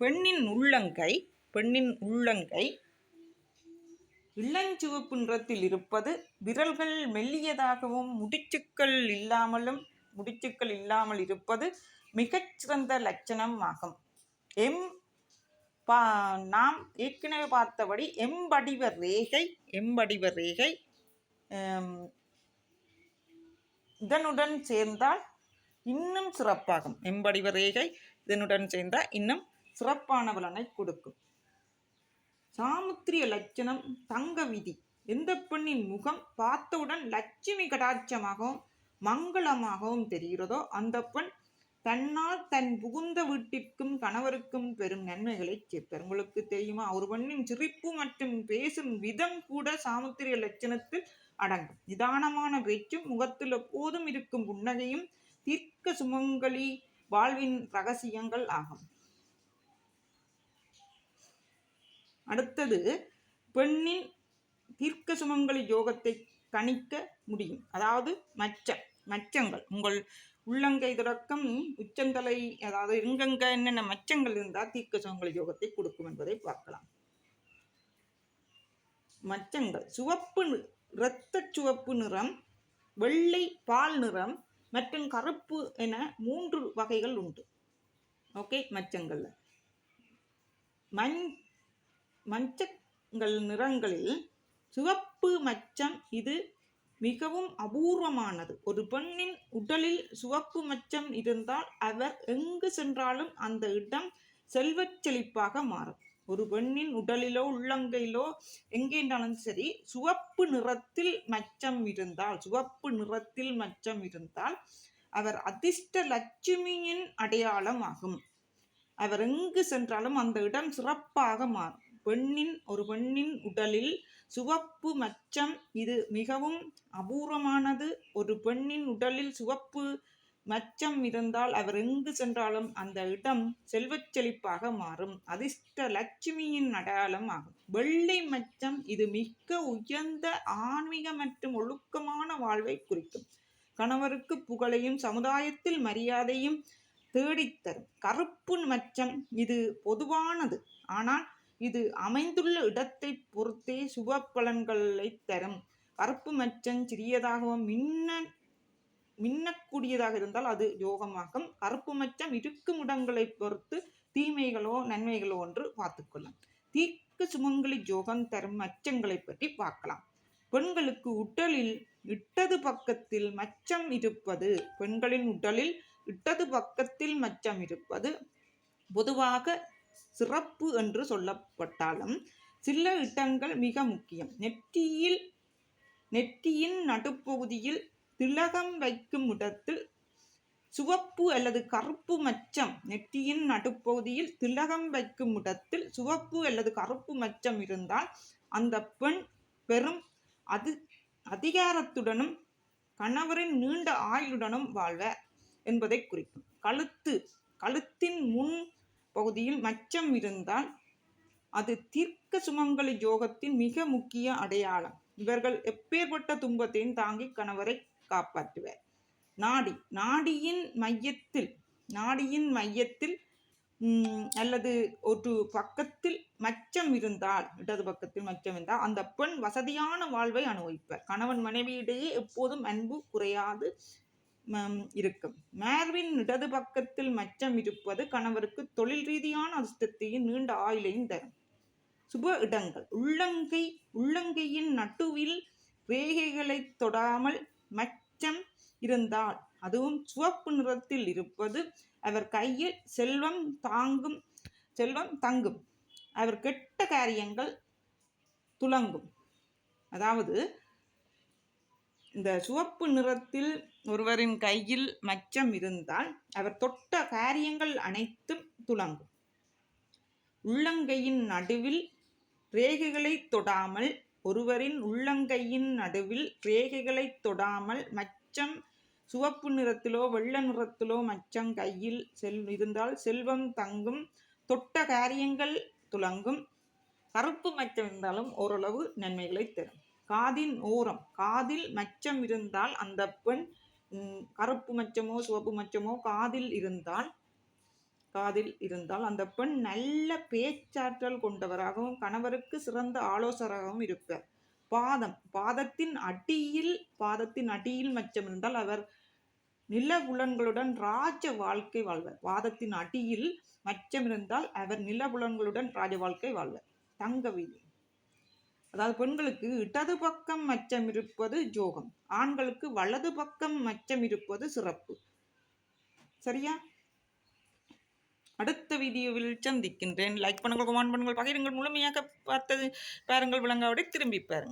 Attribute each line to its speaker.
Speaker 1: பெண்ணின் உள்ளங்கை பெண்ணின் உள்ளங்கை. இளஞ்சிவப்பு நிறத்தில் இருப்பது விரல்கள் மெல்லியதாகவும் முடிச்சுக்கள் இல்லாமலும் முடிச்சுக்கள் இல்லாமல் இருப்பது மிகச்சிறந்த லட்சணம் ஆகும். எம் பா நாம் ஏற்கனவே பார்த்தபடி எம்படிவ ரேகை எம்படிவ ரேகை இதனுடன் சேர்ந்தால் இன்னும் சிறப்பாகும். எம்படிவ ரேகை இதனுடன் சேர்ந்தால் இன்னும் சிறப்பான பலனை கொடுக்கும். சாமுத்திரிய லட்சணம் தங்க விதி. எந்த பெண்ணின் முகம் பார்த்தவுடன் லட்சுமி கடாட்சமாகவும் மங்களமாகவும் தெரிகிறதோ அந்த பெண் தன்னால் தன் புகுந்த வீட்டிற்கும் கணவருக்கும் பெரும் நன்மைகளை சேர்ப்பார் உங்களுக்கு தெரியுமா? ஒரு பெண்ணின் சிரிப்பு மற்றும் பேசும் விதம் கூட சாமுத்திரிய லட்சணத்தில் அடங்கும். நிதானமான பேச்சும் முகத்தில் எப்போதும் இருக்கும் புன்னகையும் தீர்க்க சுமங்கலி வாழ்வின் ரகசியங்கள் ஆகும். அடுத்தது பெண்ணின் தீர்க்க சுமங்கலி யோகத்தை கணிக்க முடியும். அதாவது மச்சம் மச்சங்கள். உங்கள் உள்ளங்கை தொடக்கம் உச்சந்தலை அதாவது எங்கெங்க என்னென்ன மச்சங்கள் இருந்தால் தீர்க்க சுமங்கலி யோகத்தை கொடுக்கும் என்பதை பார்க்கலாம். மச்சங்கள். சிவப்பு இரத்த சிவப்பு நிறம் வெள்ளை பால் நிறம் மற்றும் கருப்பு என மூன்று வகைகள் உண்டு. ஓகே மச்சங்கள்ல. மஞ் மஞ்சங்கள் நிறங்களில் சிவப்பு மச்சம் இது மிகவும் அபூர்வமானது. ஒரு பெண்ணின் உடலில் சிவப்பு மச்சம் இருந்தால் அவர் எங்கு சென்றாலும் அந்த இடம் செல்வச் செழிப்பாக மாறும். ஒரு பெண்ணின் உடலிலோ உள்ளங்கையிலோ எங்கேன்றாலும் சரி சிவப்பு நிறத்தில் மச்சம் இருந்தால் சிவப்பு நிறத்தில் மச்சம் இருந்தால் அவர் அதிர்ஷ்ட லட்சுமியின் அடையாளம் ஆகும். அவர் எங்கு சென்றாலும் அந்த இடம் சிறப்பாக மாறும். பெண்ணின் ஒரு பெண்ணின் உடலில் சிவப்பு மச்சம். இது மிகவும் அபூர்வமானது. ஒரு பெண்ணின் உடலில் சிவப்பு மச்சம் இருந்தால் அவர் எங்கு சென்றாலும் அந்த இடம் செல்வச் செழிப்பாக மாறும். அதிர்ஷ்ட லட்சுமியின் அடையாளம் ஆகும். வெள்ளை மச்சம் இது மிக உயர்ந்த ஆன்மீக மற்றும் ஒழுக்கமான வாழ்வை குறிக்கும். கணவருக்கு புகழையும் சமுதாயத்தில் மரியாதையும் தேடித்தரும். கருப்பு மச்சம் இது பொதுவானது. ஆனால் இது அமைந்துள்ள இடத்தை பொறுத்தே சுப பலன்களை தரும். கருப்பு மச்சம் சிறியதாகவும் மின்ன மின்னக்கூடியதாக இருந்தால் அது யோகமாகும். கருப்பு மச்சம் இருக்கும் இடங்களை பொறுத்து தீமைகளோ நன்மைகளோ என்று பார்த்துக்கொள்ளும். தீக்கு சுமங்கலி யோகம் தரும் மச்சங்களை பற்றி பார்க்கலாம். பெண்களுக்கு உடலில் இட்டது பக்கத்தில் மச்சம் இருப்பது பெண்களின் உடலில் இட்டது பக்கத்தில் மச்சம் இருப்பது பொதுவாக சிறப்பு என்று சொல்லப்பட்டாலும் சில இடங்கள் மிக முக்கியம். நெற்றியில் நெற்றியின் நடுப்பகுதியில் திலகம் வைக்கும் இடத்தில் சிவப்பு அல்லது கருப்பு மச்சம் நெற்றியின் நடுப்பகுதியில் திலகம் வைக்கும் இடத்தில் சிவப்பு அல்லது கருப்பு மச்சம் இருந்தால் அந்த பெண் பெரும் அது அதிகாரத்துடனும் கணவரின் நீண்ட ஆயுளுடனும் வாழ்வர் என்பதை குறிக்கும். கழுத்து கழுத்தின் முன் பகுதியில் மச்சம் இருந்தால் அது தீர்க்க சுமங்கலி யோகத்தின் மிக முக்கிய அடையாளம். இவர்கள் எப்பேற்பட்ட துன்பத்தையும் தாங்கி கணவரை காப்பாற்றுவர். நாடி நாடியின் மையத்தில் நாடியின் மையத்தில் அல்லது ஒரு பக்கத்தில் மச்சம் இருந்தால் இடது பக்கத்தில் மச்சம் இருந்தால் அந்த பெண் வசதியான வாழ்வை அனுபவிப்பார். கணவன் மனைவியிடையே எப்போதும் அன்பு குறையாது. இருக்கும். மேர்வின் இடது பக்கத்தில் மச்சம் இருப்பது கணவருக்கு தொழில் ரீதியான அதிர்ஷ்டத்தையும் நீண்ட ஆயுளையும் தரும். சுப இடங்கள். உள்ளங்கை உள்ளங்கையின் நட்டுவில் ரேகைகளை தொடாமல் மச்சம் இருந்தால் அதுவும் சிவப்பு நிறத்தில் இருப்பது அவர் கையில் செல்வம் தாங்கும் செல்வம் தங்கும். அவர் கெட்ட காரியங்கள் துலங்கும் அதாவது இந்த சிவப்பு நிறத்தில் ஒருவரின் கையில் மச்சம் இருந்தால் அவர் தொட்ட காரியங்கள் அனைத்தும் துலங்கும் உள்ளங்கையின் நடுவில் ரேகைகளை தொடாமல் ஒருவரின் உள்ளங்கையின் நடுவில் ரேகைகளை தொடாமல் மச்சம் சிவப்பு நிறத்திலோ வெள்ளை நிறத்திலோ மச்சம் கையில் செல் இருந்தால் செல்வம் தங்கும் தொட்ட காரியங்கள் துலங்கும் கருப்பு மச்சம் இருந்தாலும் ஓரளவு நன்மைகளை தரும். காதின் ஓரம் காதில் மச்சம் இருந்தால் அந்த பெண் கருப்பு மச்சமோ சிவப்பு மச்சமோ காதில் இருந்தால் காதில் இருந்தால் அந்த பெண் நல்ல பேச்சாற்றல் கொண்டவராகவும் கணவருக்கு சிறந்த ஆலோசகராகவும் இருப்பார் பாதம் பாதத்தின் அடியில் பாதத்தின் அடியில் மச்சம் இருந்தால் அவர் நிலபுலன்களுடன் ராஜ வாழ்க்கை வாழ்வர். பாதத்தின் அடியில் மச்சம் இருந்தால் அவர் நிலபுலன்களுடன் ராஜ வாழ்க்கை வாழ்வர். தங்க வீதி. அதாவது பெண்களுக்கு இடது பக்கம் மச்சம் இருப்பது ஜோகம் ஆண்களுக்கு வலது பக்கம் மச்சம் இருப்பது சிறப்பு. சரியா? அடுத்த வீடியோவில் சந்திக்கின்றேன். லைக் பண்ணுங்கள் கமெண்ட் பண்ணுங்கள் பகிருங்கள் முழுமையாக பார்த்தது பாருங்கள் விளங்காவிட திரும்பி பாருங்கள்.